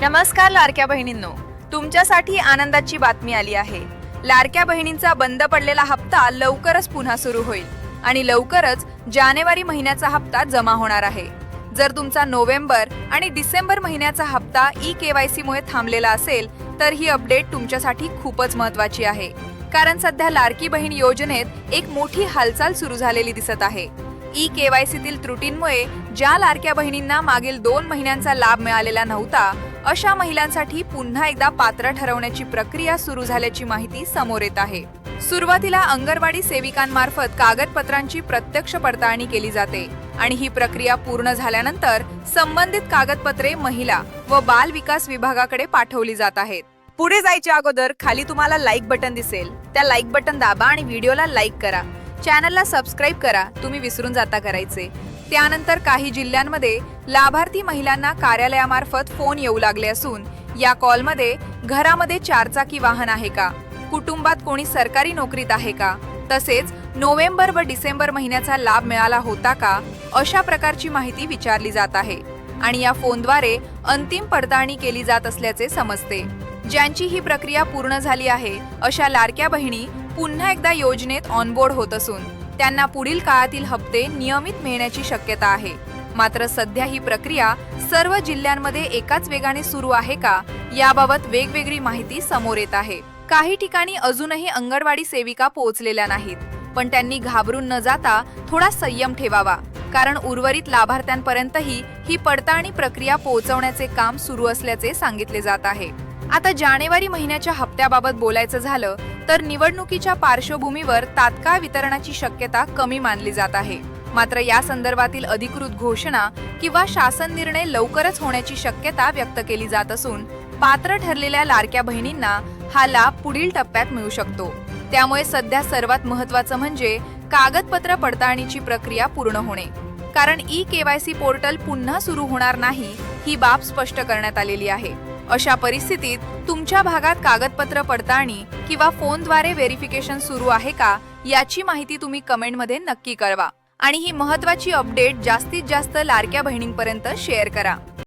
नमस्कार लाडक्या बहिणींनो तुमच्यासाठी आनंदाची बातमी आली आहे. लाडक्या बहिणींचा बंद पडलेला हप्ता लवकरच पुन्हा सुरू होईल आणि लवकरच जानेवारी महिन्याचा हप्ता जमा होणार आहे. जर तुमचा नोव्हेंबर आणि डिसेंबर महिन्याचा हप्ता ई केवायसी मुळे थांबलेला असेल तर ही अपडेट तुमच्यासाठी खूपच महत्वाची आहे. कारण सध्या लाडकी बहीण योजनेत एक मोठी हालचाल सुरू झालेली दिसत आहे. ई केवायसीतील त्रुटींमुळे ज्या लाडक्या बहिणींना मागील दोन महिन्यांचा लाभ मिळालेला नव्हता अशा महिलांसाठी पुन्हा एकदा पात्र ठरवण्याची प्रक्रिया सुरू झाल्याची माहिती समोर येत आहे. सुरुवातीला अंगणवाडी सेविकांमार्फत कागदपत्रांची प्रत्यक्ष पडताळणी केली जाते आणि ही प्रक्रिया पूर्ण झाल्यानंतर संबंधित कागदपत्रे महिला व बाल विकास विभागाकडे पाठवली जात आहेत. पुढे जायच्या अगोदर खाली तुम्हाला लाईक बटन दिसेल. त्या लाईक बटन दाबा आणि व्हिडिओला लाईक करा. चॅनलला सबस्क्राईब करा. तुम्ही विसरून जाता करायचे. त्यानंतर काही जिल्ह्यांमध्ये लाभार्थी महिलांना कार्यालयामार्फत फोन येऊ लागले असून या कॉलमध्ये घरामध्ये चारचाकी वाहन आहे का? कुटुंबात कोणी सरकारी नोकरीत आहे का? तसेच नोव्हेंबर व डिसेंबर महिन्याचा लाभ मिळाला होता का? अशा प्रकारची माहिती विचारली जात आहे आणि या फोनद्वारे अंतिम पडताळणी केली जात असल्याचे समजते. ज्यांची ही प्रक्रिया पूर्ण झाली आहे अशा लाडक्या बहिणी पुन्हा एकदा योजनेत ऑनबोर्ड होत असून त्यांना पुढील काळातील हप्ते नियमित मिळण्याची शक्यता आहे. मात्र सध्या ही प्रक्रिया सर्व जिल्ह्यांमध्ये एकाच वेगाने सुरू आहे का याबाबत वेगवेगळी माहिती समोर येत आहे. काही ठिकाणी अजूनही अंगणवाडी सेविका पोहोचलेल्या नाहीत पण त्यांनी घाबरून न जाता थोडा संयम ठेवावा कारण उर्वरित लाभार्थ्यांपर्यंतही ही पडताळणी प्रक्रिया पोहोचवण्याचे काम सुरू असल्याचे सांगितले जात आहे. आता जानेवारी महिन्याच्या हप्त्याबाबत बोलायचं झालं तर निवडणुकीच्या पार्श्वभूमीवर तात्काळ वितरणाची शक्यता कमी मानली जात आहे. मात्र या संदर्भातील अधिकृत घोषणा किंवा शासन निर्णय लवकरच होण्याची शक्यता व्यक्त केली जात असून पात्र ठरलेल्या लाडक्या बहिणींना हा लाभ पुढील टप्प्यात मिळू शकतो. त्यामुळे सध्या सर्वात महत्वाचं म्हणजे कागदपत्र पडताळणीची प्रक्रिया पूर्ण होणे. कारण ई केवायसी पोर्टल पुन्हा सुरू होणार नाही ही बाब स्पष्ट करण्यात आलेली आहे. अशा परिस्थितीत तुमच्या भागात कागदपत्र पडताळणी किंवा फोनद्वारे व्हेरिफिकेशन सुरू आहे का याची माहिती तुम्ही कमेंटमध्ये नक्की कळवा. आणि ही महत्वाची अपडेट जास्तीत जास्त लाडक्या बहिणींपर्यंत शेअर करा.